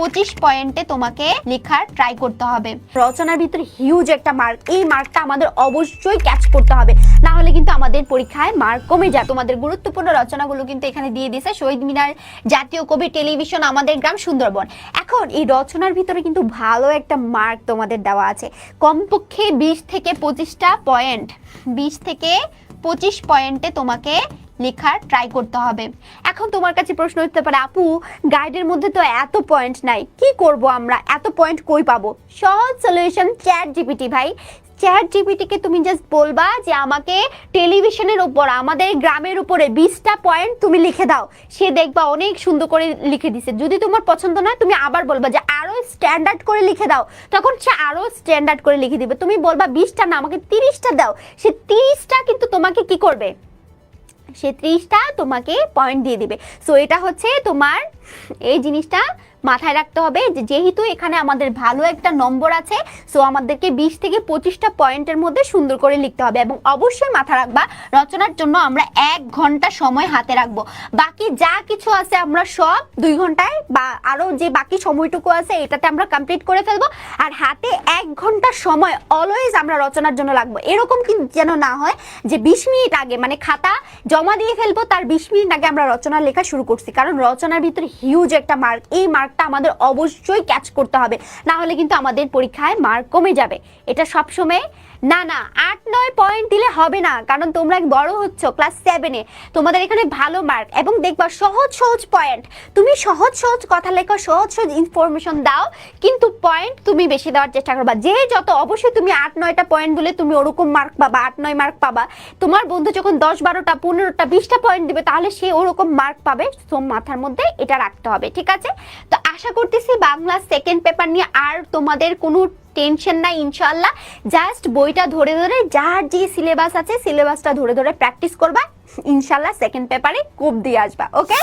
পঁচিশ পয়েন্টে তোমাকে লেখার ট্রাই করতে হবে। রচনার ভিতরে হিউজ একটা মার্ক এই মার্কটা আমাদের অবশ্যই ক্যাচ করতে হবে। না হলে কিন্তু আমাদের পরীক্ষায় মার্ক কমে যায়। তোমাদের গুরুত্বপূর্ণ রচনাগুলো কিন্তু এখানে দিয়ে দিয়েছে শহীদ মিনার, জাতীয় কবি টেলিভিশন, আমাদের গ্রাম সুন্দরবন। এখন এই রচনার ভিতরে কিন্তু ভালো একটা মার্ক তোমাদের দেওয়া আছে। কমপক্ষে বিশ থেকে পঁচিশটা পয়েন্ট বিশ থেকে পঁচিশ পয়েন্টে তোমাকে লেখার ট্রাই করতে হবে। এখন তোমার কাছে প্রশ্ন হতে পারে, আপু গাইডের মধ্যে তো এত পয়েন্ট নাই, কি করব আমরা? এত পয়েন্ট কই পাবো? সহজ সলিউশন চ্যাট জিপিটি ভাই। চ্যাট জিপিটিকে তুমি জাস্ট বলবা যে আমাকে টেলিভিশনের উপর, আমাদের গ্রামের উপরে বিশটা পয়েন্ট তুমি লিখে দাও। সে দেখবা অনেক সুন্দর করে লিখে দিছে। যদি তোমার পছন্দ না, তুমি আবার বলবা যে আরও স্ট্যান্ডার্ড করে লিখে দাও। তখন সে আরও স্ট্যান্ডার্ড করে লিখে দিবে। তুমি বলবা, বিশটা না, আমাকে তিরিশটা দাও। সে তিরিশটা কিন্তু তোমাকে কি করবে? সে ত্রিশটা তোমাকে পয়েন্ট দিয়ে দিবে। সো এটা হচ্ছে তোমার এই জিনিসটা মাথায় রাখতে হবে যে যেহেতু এখানে আমাদের ভালো একটা নম্বর আছে সো আমাদেরকে বিশ থেকে পঁচিশটা পয়েন্টের মধ্যে সুন্দর করে লিখতে হবে এবং অবশ্যই মাথা রাখবা, রচনার জন্য আমরা এক ঘণ্টা সময় হাতে রাখব। বাকি যা কিছু আছে আমরা সব দুই ঘন্টায় বা আরও যে বাকি সময়টুকু আছে এটাতে আমরা কমপ্লিট করে ফেলব। আর হাতে এক ঘণ্টা সময় অলওয়েজ আমরা রচনার জন্য লাগবো এরকম কিন্তু যেন না হয় যে বিশ মিনিট আগে মানে খাতা জমা দিয়ে ফেলব, তার বিশ মিনিট আগে আমরা রচনা লেখা শুরু করছি। কারণ রচনার ভিতরে হিউজ একটা মার্ক এই মার্কটা আমাদের অবশ্যই ক্যাচ করতে হবে। না হলে কিন্তু আমাদের পরীক্ষায় মার্ক কমে যাবে। এটা সবসময়। না না, আট, নয় পয়েন্ট হবে না, কারণ তোমরা বড় হচ্ছ ক্লাস সেভেনে তোমাদের এখানে ভালো মার্ক এবং দেখবা সহজ সহজ পয়েন্ট তুমি সহজ সহজ কথা লেখো, সহজ সহজ ইনফরমেশন দাও, কিন্তু পয়েন্ট তুমি বেশি দেওয়ার চেষ্টা করবা। যে যত অবশ্যই তুমি আট, নয়টা পয়েন্ট দিলে তুমি ওরকম মার্ক পাবা, আট, নয় মার্ক পাবা। তোমার বন্ধু যখন দশ, বারোটা, পনেরোটা, বিশটা পয়েন্ট দিবে, তাহলে সে ওরকম মার্ক পাবে তো মাথার মধ্যে এটা রাখতে হবে, ঠিক আছে? তো আশা করতেছি বাংলা সেকেন্ড পেপার নিয়ে আর তোমাদের কোনো টেনশন নাই ইনশাল্লাহ জাস্ট বইটা ধরে ধরে, যার যে সিলেবাস আছে, সিলেবাসটা ধরে ধরে প্র্যাকটিস করবা। ইনশাল্লাহ সেকেন্ড পেপারে কোপ দিয়ে আসবা ওকে